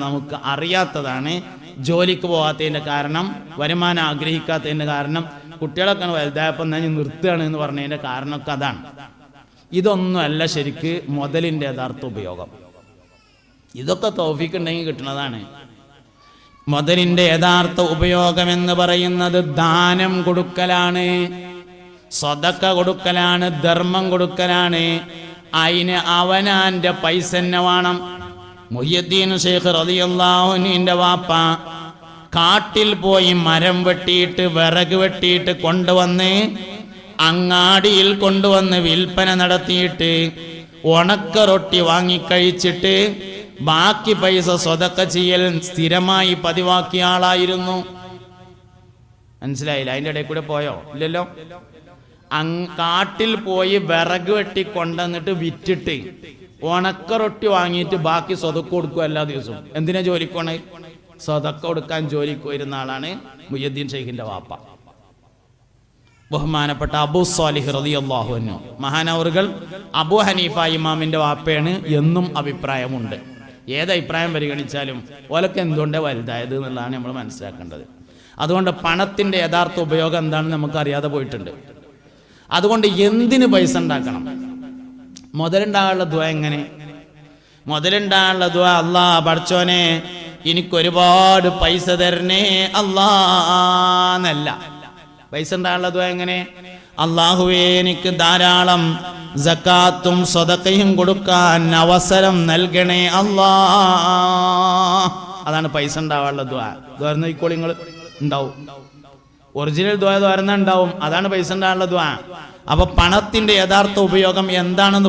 നമുക്ക് അറിയാത്തതാണ്. ജോലിക്ക് പോകാത്തതിന്റെ കാരണം വരുമാനം ആഗ്രഹിക്കാത്തതിന്റെ കാരണം കുട്ടികളൊക്കെ വലുതായപ്പോൾ ഞാൻ നിർത്തുകയാണ് എന്ന് പറഞ്ഞതിന്റെ കാരണമൊക്കെ അതാണ്. ഇതൊന്നുമല്ല ശരിക്ക് മുതലിന്റെ യഥാർത്ഥ ഉപയോഗം. ഇതൊക്കെ തോഫിക്ക് ഉണ്ടെങ്കിൽ കിട്ടുന്നതാണ്. മുതലിന്റെ യഥാർത്ഥ ഉപയോഗം എന്ന് പറയുന്നത് ദാനം കൊടുക്കലാണ് സ്വതക്ക കൊടുക്കലാണ് ധർമ്മം കൊടുക്കലാണ്. അതിന് അവനാന്റെ പൈസ തന്നെ വേണം. മുഹ്യദ്ദീൻ ഷെയ്ഖ് അൻഹുവിന്റെ വാപ്പ കാട്ടിൽ പോയി മരം വെട്ടിയിട്ട് വിറക് വെട്ടിയിട്ട് കൊണ്ടുവന്ന് അങ്ങാടിയിൽ കൊണ്ടുവന്ന് വിൽപ്പന നടത്തിയിട്ട് ഉണക്ക റൊട്ടി വാങ്ങിക്കഴിച്ചിട്ട് ബാക്കി പൈസ സ്വതക്ക ചെയ്യൽ സ്ഥിരമായി പതിവാക്കിയ ആളായിരുന്നു. മനസ്സിലായില്ല? അതിന്റെ ഇടയിൽ കൂടെ പോയോ? ഇല്ലല്ലോ? കാട്ടിൽ പോയി വിറക് വെട്ടി കൊണ്ടുവന്നിട്ട് വിറ്റിട്ട് ഉണക്ക റൊട്ടി വാങ്ങിയിട്ട് ബാക്കി സ്വതക്ക് കൊടുക്കും എല്ലാ ദിവസവും. എന്തിനാ ജോലിക്ക് പോണേ? സ്വതക്ക കൊടുക്കാൻ ജോലിക്ക് വരുന്ന ആളാണ് മുയ്യദ്ദീൻ ഷെയ്ഖിന്റെ വാപ്പ. ബഹുമാനപ്പെട്ട അബു സാലിഹ് അൻഹു. മഹാനവറുകൾ അബു ഹനീഫ ഇമാമിന്റെ വാപ്പയാണ് എന്നും അഭിപ്രായമുണ്ട്. ഏത് അഭിപ്രായം പരിഗണിച്ചാലും ഓലൊക്കെ എന്തുകൊണ്ട് വലുതായത് എന്നുള്ളതാണ് നമ്മൾ മനസ്സിലാക്കേണ്ടത്. അതുകൊണ്ട് പണത്തിന്റെ യഥാർത്ഥ ഉപയോഗം എന്താണെന്ന് നമുക്ക് അറിയാതെ പോയിട്ടുണ്ട്. അതുകൊണ്ട് എന്തിന് പൈസ ഉണ്ടാക്കണം? മുതലുണ്ടാകാനുള്ള ദ്വ എങ്ങനെ? മുതലുണ്ടാകാനുള്ള ദ്വ അല്ലാ പഠിച്ചോനെ എനിക്കൊരുപാട് പൈസ തരണേ അല്ലാന്നല്ല പൈസ ഉണ്ടാകാനുള്ള ദ്വ എങ്ങനെ? അള്ളാഹുവേ എനിക്ക് ധാരാളം ജക്കാത്തും സ്വതക്കയും കൊടുക്കാൻ അവസരം നൽകണേ അല്ലാ അതാണ് പൈസ ഉണ്ടാവാനുള്ള ദ്വാ ദ്വാരുന്ന ഇക്കോളി നിങ്ങൾ ഉണ്ടാവും. ഒറിജിനൽ ദ്വാ ദ്വാരുന്ന ഉണ്ടാവും. അതാണ് പൈസ ഉണ്ടാവാനുള്ള ദ്വാ അപ്പൊ പണത്തിന്റെ യഥാർത്ഥ ഉപയോഗം എന്താണെന്ന്